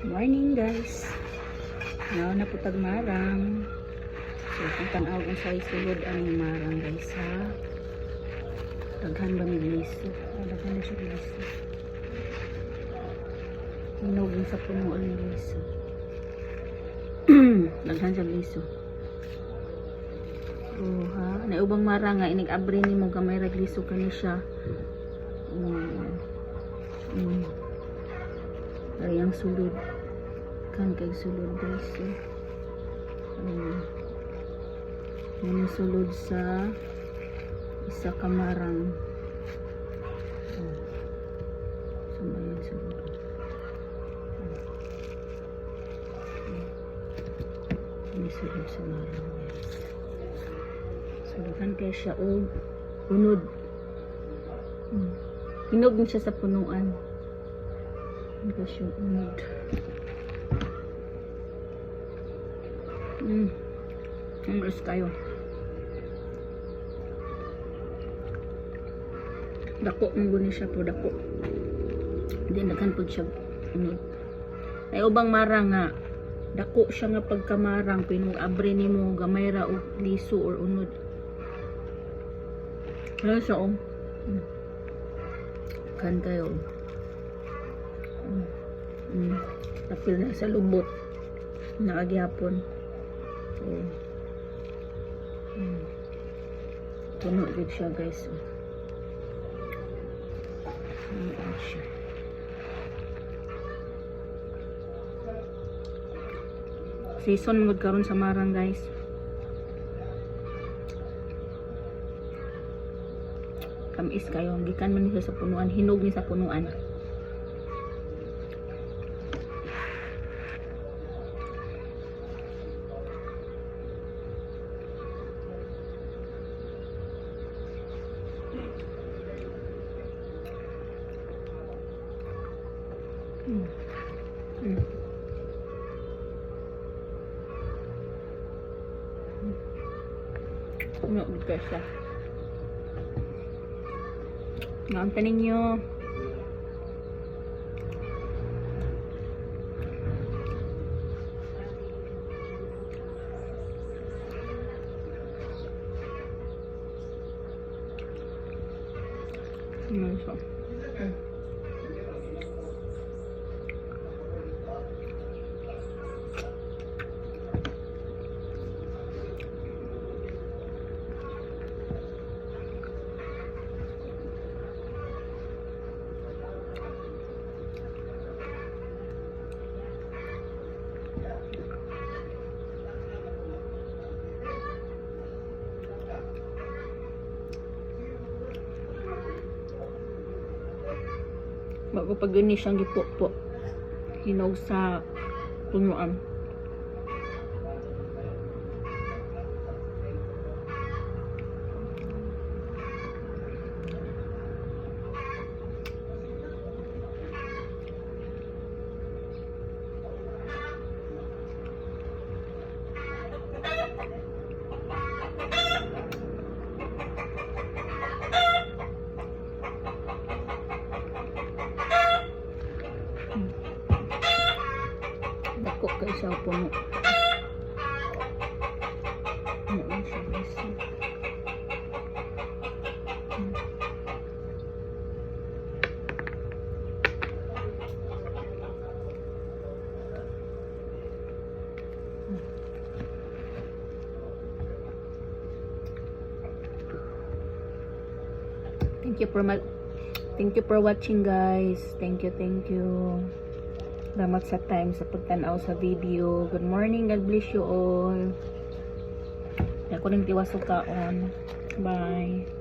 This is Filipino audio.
Morning guys. Now na putag marang. So kung tanaw kung sa isulod ang marang guys ha. Daghan ba may liso? Ah, daghan na siya liso. Hinog sa punuan ng liso. daghan siya liso. Oh ha. Naubang marang nga inig-abri ni mo gamay ragliso ka ni siya. Mm. Mm. Ay, ang sulod. Kan kay sulod guys. Eh. Um, yan sulod sa isa kamarang. Oh. Saan ba yan sulod? Sulod sa marang guys. Suludan kaya siya o unod. Hmm. Hinog siya sa punuan. Ko siya unod. Hmm. Ang kayo. Dako mong guni siya po dako. Hindi naghan po siya unod. Ay ubang marang nga dako siya nga pagkamarang pinong abre nimo gamay ra og liso or unod. Ano siya oh. Hmm. Kan kayo. Mm. Mm. Tapil na sa lubot. Nakagyapon. Oh. Mm. Puno din siya guys. Puno din siya. Season mo karon sa marang guys. Kamis kayo. Gikan man sa punuan. Hinog ni sa punuan. Mm. Mm. Puno dito siya. Naunta ninyo. Ano siya? Hmm. Bago pag gani siyang gipo-po. Hinog sa punuan. Dako kay siya puno. Ano siya. Hmm. Thank you for ma- Thank you for watching guys. Thank you, thank you. Salamat sa time sa pagtanaw sa video. Good morning. God bless you all. Ako ning tiwasok kaon. Bye.